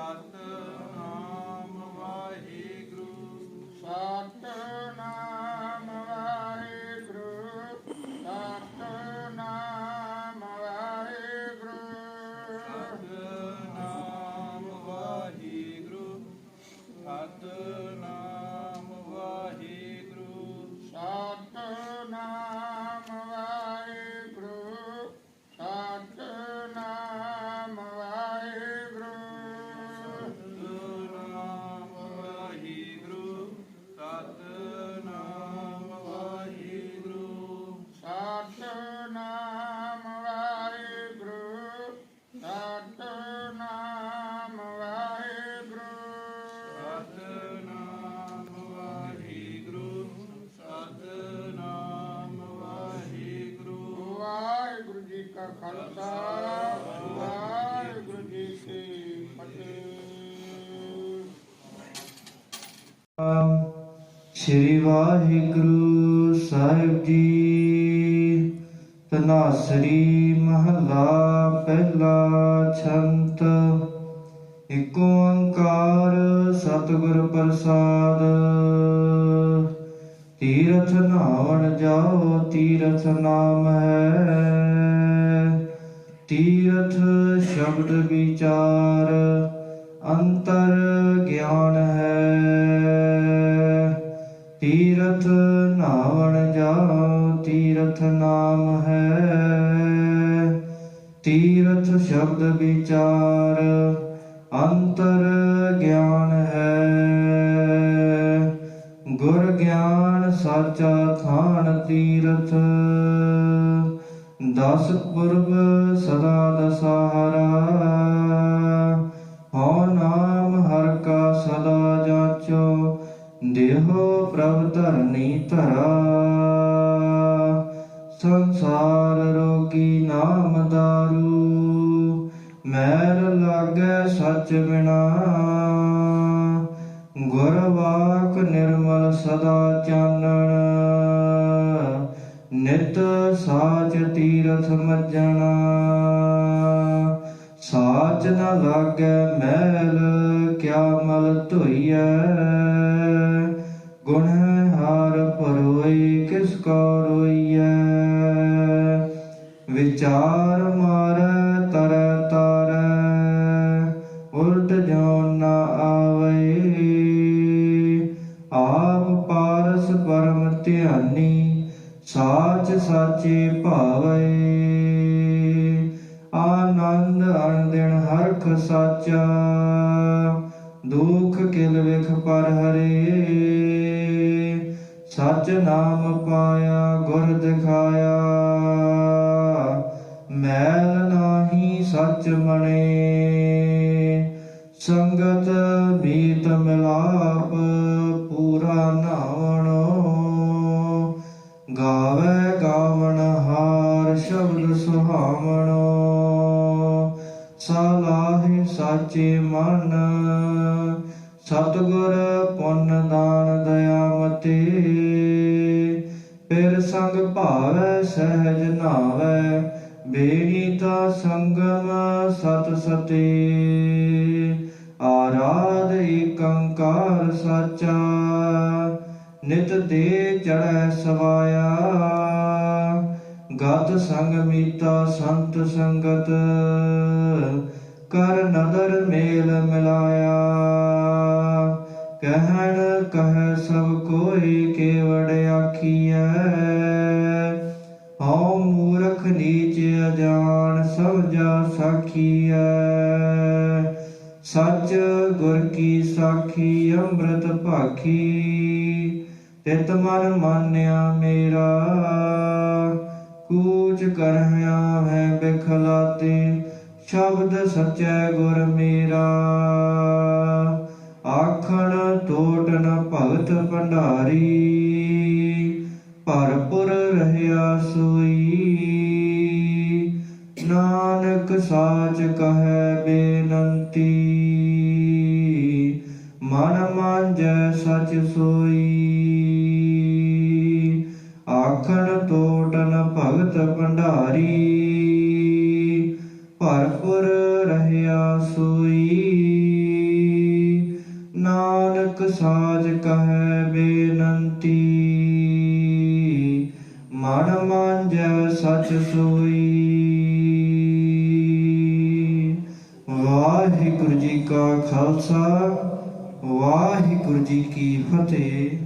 resultado da né? Khalsa Waheguru ji ਕੀ ਫਤਿਹ ਸ੍ਰੀ ਵਾਹਿਗੁਰੂ ਸਾਹਿਬ ਜੀ। ਤਨਾਸਰੀ ਮਹਲਾ ਪਹਿਲਾ ਛੰਤ ਇਕ ਓੰਕਾਰ ਸਤਿਗੁਰ ਪ੍ਰਸਾਦ। ਤੀਰਥ ਨਾਵਣ ਜਾਓ, ਤੀਰਥ ਨਾਮ ਹੈ। ਤੀਰਥ ਸ਼ਬਦ ਵਿਚਾਰ ਅੰਤਰ ਗਿਆਨ ਹੈ। ਤੀਰਥ ਨਾਵਣ ਜਾਓ ਤੀਰਥ ਨਾਮ ਹੈ। ਤੀਰਥ ਸ਼ਬਦ ਵਿਚਾਰ ਅੰਤਰ ਗਿਆਨ ਹੈ। ਗੁਰ ਗਿਆਨ ਸਾਚਾ ਥਾਨ ਤੀਰਥ। ਦਸ ਪੁਰਬ ਸਦਾ ਦਸਹਾਰਾ ਹਉ ਨਾਮ ਹਰ ਕਾ ਸਦਾ ਜਾਚੋ ਦੇਹੋ ਪ੍ਰਭ ਧਰਨੀ ਧਰਾ ਸੰਸਾਰ ਰੋਗੀ ਨਾਮ ਦਾਰੂ ਮੈਲ ਲਾਗੇ ਸਚ ਬਿਨਾ ਗੁਰ ਵਾਕ ਨਿਰਮਲ ਸਦਾ ਚਾਨਣ ਨਿਤ ਸਾਚ ਤੀਰਥ ਮੱਜਣਾ। ਸਾਚ ਨ ਲਾਗੈ ਮੈਲ ਕਿਆ ਮਲ ਧੋਈਐ? ਗੁਣ ਹਾਰ ਪਰੋਈ ਕਿਸ ਕੋ ਰੋਈਐ? ਵਿਚਾਰ ਸਾਚੇ ਭਾਵੇ। ਆਨੰਦ ਅਨੰਦਿਨ ਹਰਖ ਸਾਚਾ, ਦੁਖ ਕਿਲ ਵਿਖ ਪਰ ਹਰੇ। ਸਚ ਨਾਮ ਪਾਇਆ, ਗੁਰ ਦਿਖਾਇਆ, ਮੈਲ ਨਾਹੀ ਸਚ ਮਣੇ। ਸੰਗ ਸਾਚੇ ਮਨ, ਸਤਿਗੁਰ ਪੁੰਨ ਦਾਨ ਦਇਆ ਮਤੇ। ਫਿਰ ਸੰਗ ਭਾਵੈ, ਸਹਿਜ ਨਾਵੈ, ਬੇਨੀਤਾ ਸੰਗਮ ਸਤ ਸਤੇ। ਆਰਾਧ ਏਕੰਕਾਰ ਸਾਚਾ, ਨਿਤ ਦੇ ਚੜੈ ਸਵਾਇਆ। ਗਤ ਸੰਗ ਮੀਤਾ ਸੰਤ ਸੰਗਤ ਕਰ ਨਦਰ ਮੇਲ ਮਿਲਾਇਆ। ਕਹਿਣ ਕਹਿ ਸਭ ਕੋਈ ਕੇਵੜ ਆਖੀਐ। ਹਉ ਮੂਰਖ ਨੀਚ ਅਜਾਨ ਸਮਝਾ ਸਾਖੀਐ। ਸੱਚ ਗੁਰ ਕੀ ਸਾਖੀ ਅੰਮ੍ਰਿਤ ਭਾਖੀ। ਤਿਤ ਮਨ ਮਾਨਿਆ ਮੇਰਾ। ਕੂਚ ਕਰਹਿਆ ਹੈ ਬਿਖਲਾਤੇ। ਸ਼ਬਦ ਸਚੈ ਗੁਰ ਮੇਰਾ। ਆਖਣ ਟੋਟ ਭਗਤ ਭੰਡਾਰੀ। ਭਰਪੁਰ ਰਹਿਆ ਸੋਈ। ਨਾਨਕ ਸਾਚ ਕਹੈ ਬੇਨੰਤੀ। ਮਨ ਮਾਂਜੈ ਸਚ ਸੋਈ। ਆਖਣ ਟੋਟਨ ਭਗਤ ਭੰਡਾਰੀ। ਨਾਨਕ ਸਾਜ ਕਹੈ ਬੇਨੰਤੀ। ਮਨ ਮੰਜੈ ਸਚ ਸੋਈ। ਵਾਹਿਗੁਰੂ ਜੀ ਕਾ ਖਾਲਸਾ, ਵਾਹਿਗੁਰੂ ਜੀ ਕੀ ਫਤਿਹ।